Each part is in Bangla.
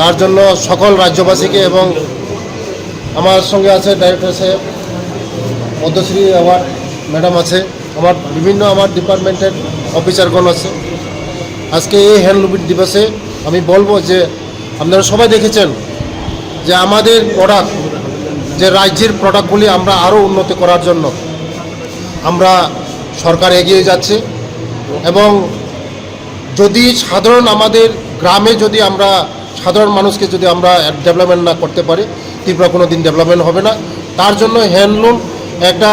তার জন্য সকল রাজ্যবাসীকে এবং আমার সঙ্গে আছে ডাইরেক্টর সাহেব পদ্মশ্রী অ্যাওয়ার্ড ম্যাডাম আছে, আমার বিভিন্ন আমার ডিপার্টমেন্টের অফিসারগণ আছে। আজকে এই হ্যান্ডলুম দিবসে আমি বলব যে, আপনারা সবাই দেখেছেন যে আমাদের প্রোডাক্ট যে রাজ্যের প্রোডাক্টগুলি আমরা আরও উন্নতি করার জন্য আমরা সরকার এগিয়ে যাচ্ছে এবং যদি সাধারণ আমাদের গ্রামে যদি আমরা সাধারণ মানুষকে যদি আমরা ডেভেলপমেন্ট না করতে পারি ত্রিপুরা কোনো দিন ডেভেলপমেন্ট হবে না। তার জন্য হ্যান্ডলুম একটা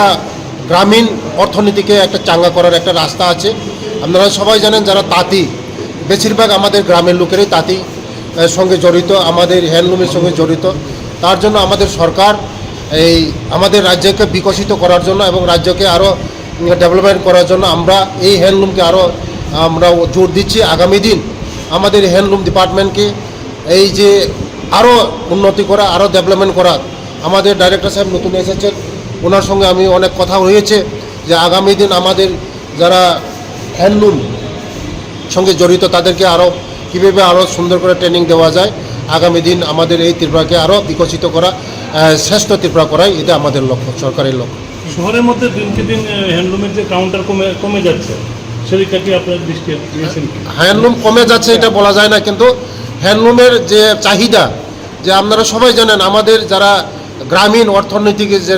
গ্রামীণ অর্থনীতিকে একটা চাঙ্গা করার একটা রাস্তা আছে। আপনারা সবাই জানেন যারা তাঁতি, বেশিরভাগ আমাদের গ্রামের লোকেরই তাঁতি সঙ্গে জড়িত, আমাদের হ্যান্ডলুমের সঙ্গে জড়িত। তার জন্য আমাদের সরকার এই আমাদের রাজ্যকে বিকশিত করার জন্য এবং রাজ্যকে আরও ডেভেলপমেন্ট করার জন্য আমরা এই হ্যান্ডলুমকে আরও আমরা জোর দিচ্ছি। আগামী দিন আমাদের হ্যান্ডলুম ডিপার্টমেন্টকে এই যে আরও উন্নতি করা আরও ডেভেলপমেন্ট করা আমাদের ডাইরেক্টর সাহেব নতুন এসেছেন। ওনার সঙ্গে আমি অনেক কথা হয়েছে যে আগামী দিন আমাদের যারা হ্যান্ডলুম সঙ্গে জড়িত তাদেরকে আরও কীভাবে আরও সুন্দর করে ট্রেনিং দেওয়া যায় আগামী দিন আমাদের এই ত্রিপুরাকে আরও বিকশিত করা শ্রেষ্ঠ ত্রিপুরা করাই এটা আমাদের লক্ষ্য সরকারের লক্ষ্য। শহরের মধ্যে দিনকে দিন হ্যান্ডলুমের যে কাউন্টার কমে কমে যাচ্ছে সেদিকটা কি আপনার দৃষ্টি হ্যান্ডলুম কমে যাচ্ছে এটা বলা যায় না কিন্তু হ্যান্ডলুমের যে চাহিদা, যে আপনারা সবাই জানেন আমাদের যারা গ্রামীণ অর্থনৈতিক যে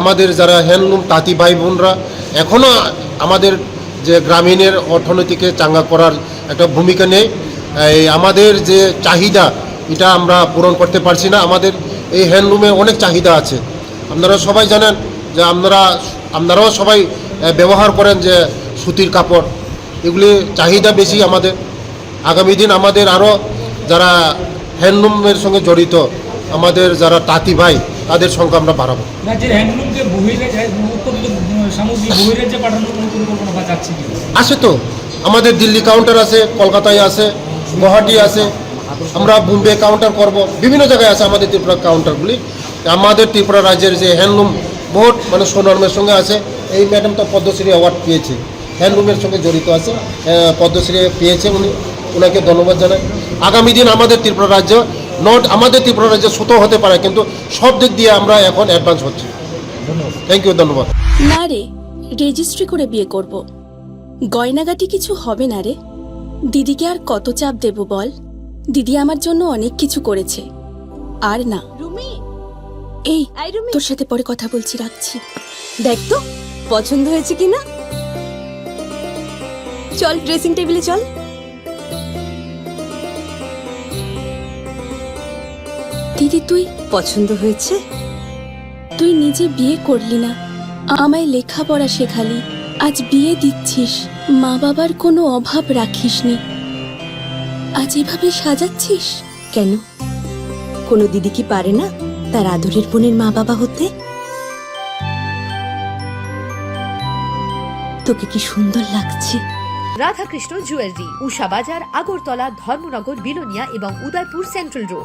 আমাদের যারা হ্যান্ডলুম তাঁতি ভাই বোনরা এখনও আমাদের যে গ্রামীণের অর্থনীতিকে চাঙ্গা করার একটা ভূমিকা নেই। এই আমাদের যে চাহিদা, এটা আমরা পূরণ করতে পারছি না। আমাদের এই হ্যান্ডলুমে অনেক চাহিদা আছে। আপনারা সবাই জানেন যে আপনারা, আপনারাও সবাই ব্যবহার করেন যে সুতির কাপড়। এগুলি চাহিদা বেশি আমাদের। আগামী দিন আমাদের আরও যারা হ্যান্ডলুমের সঙ্গে জড়িত আমাদের যারা তাঁতি ভাই তাদের সংখ্যা আমরা বাড়াবো। আছে তো। আমাদের দিল্লি কাউন্টার আছে কলকাতায় আছে গুয়াহাটি আছে। আমরা বোম্বে কাউন্টার করব। বিভিন্ন জায়গায় আছে আমাদের ত্রিপুরা কাউন্টারগুলি আমাদের ত্রিপুরা রাজ্যের যে হ্যান্ডলুম বহুত মানে সুনর্মের সঙ্গে আছে। এই ম্যাডাম তো পদ্মশ্রী অ্যাওয়ার্ড পেয়েছে। হ্যান্ডলুমের সঙ্গে জড়িত আছে। পদ্মশ্রী পেয়েছে উনি। ওনাকে ধন্যবাদ জানাই। আগামী দিন আমাদের ত্রিপুরা রাজ্য নট আমাদের ত্রিপুরা রাজ্য ছোট হতে পারে কিন্তু সব দিক দিয়ে আমরা এখন অ্যাডভান্স হচ্ছি। থ্যাংক ইউ ধন্যবাদ। না রে রেজিস্ট্রি করে বিয়ে করব। গয়নাগাটি কিছু হবে না রে। দিদিকে আর কত চাপ দেব বল? দিদি আমার জন্য অনেক কিছু করেছে। আর না। রুমি। এই আই রুমি। তোর সাথে পরে কথা বলছি রাখছি। দেখ তো পছন্দ হয়েছে কিনা? চল ড্রেসিং টেবিলে চল। দিদি, তুই পছন্দ হয়েছে? তুই নিজে বিয়ে করলি না। আমায় লেখাপড়া শেখালি। আজ বিয়ে দিচ্ছিস। মা বাবার কোনো অভাব রাখিসনি। আজ এভাবে সাজাচ্ছিস কেন? কোনো দিদি কি পারে না তার আদরের বোনের মা বাবা হতে? তোকে কি সুন্দর লাগছে? রাধাকৃষ্ণ জুয়েলারি, উষা বাজার, আগরতলা, ধর্মনগর, বিলোনিয়া এবং উদয়পুর সেন্ট্রাল রোড।